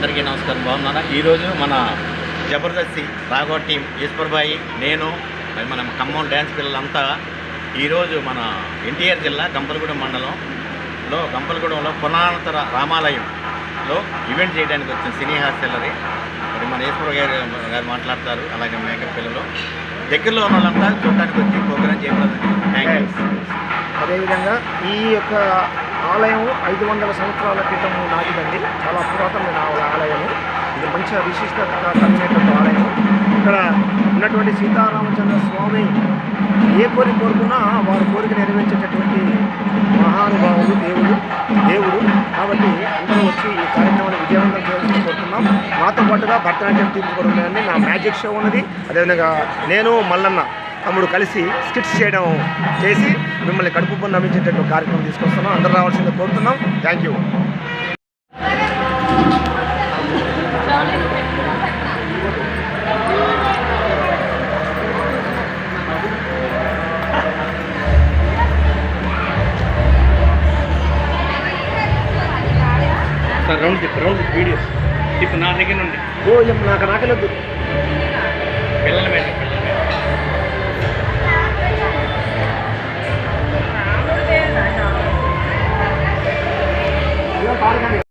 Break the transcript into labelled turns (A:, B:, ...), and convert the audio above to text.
A: అందరికీ నమస్కారం. బాగున్నారా? ఈరోజు మన జబర్దస్తి రాఘవ టీం ఈశ్వర్బాయి నేను మన ఖమ్మం డ్యాన్స్ పిల్లలంతా ఈరోజు మన ఎన్టీఆర్ జిల్లా గంపలగూడెం మండలంలో గంపలగూడెంలో పురాణతర రామాలయంలో ఈవెంట్ చేయడానికి వచ్చిన సినీ హాస్టలరీ మరి మన ఈశ్వర్ గారు గారు మాట్లాడతారు అలాగే మేకప్ పిల్లలు. దగ్గరలో ఉన్న వాళ్ళంతా చూడటానికి వచ్చి ప్రోగ్రామ్ చేయడం థ్యాంక్ యూ
B: అదేవిధంగా ఈ యొక్క ఆలయం ఐదు వందల సంవత్సరాల క్రితం నాటిదండి. చాలా పురాతనమైన ఆలయము. ఆలయం ఇది మంచిగా విశిష్టత కలిగినటువంటి ఆలయం ఇక్కడ ఉన్నటువంటి సీతారామచంద్ర స్వామి ఏ కోరిక కోరుకున్నా వారి కోరిక నెరవేర్చేటటువంటి మహానుభావుడు దేవుడు దేవుడు. కాబట్టి అందరూ వచ్చి ఈ కార్యక్రమాన్ని విజయవంతం చేయాలని కోరుతున్నాం. మాతో పాటుగా భరతనాట్యం టీం కూడా ఉన్నాయండి నా మ్యాజిక్ షో ఉన్నది. అదేవిధంగా నేను మల్లన్న. తమ్ముడు కలిసి స్కిట్స్ చేయడం చేసి మిమ్మల్ని కడుపు పొంది నమ్మించేటటువంటి కార్యక్రమం తీసుకొస్తున్నాం. అందరూ రావాల్సిందే కోరుతున్నాం. Thank you
C: sir round round videos తిప్పు నా దగ్గర నుండి.
B: ఓ నాకు నాకలేదు
A: prepara, galera.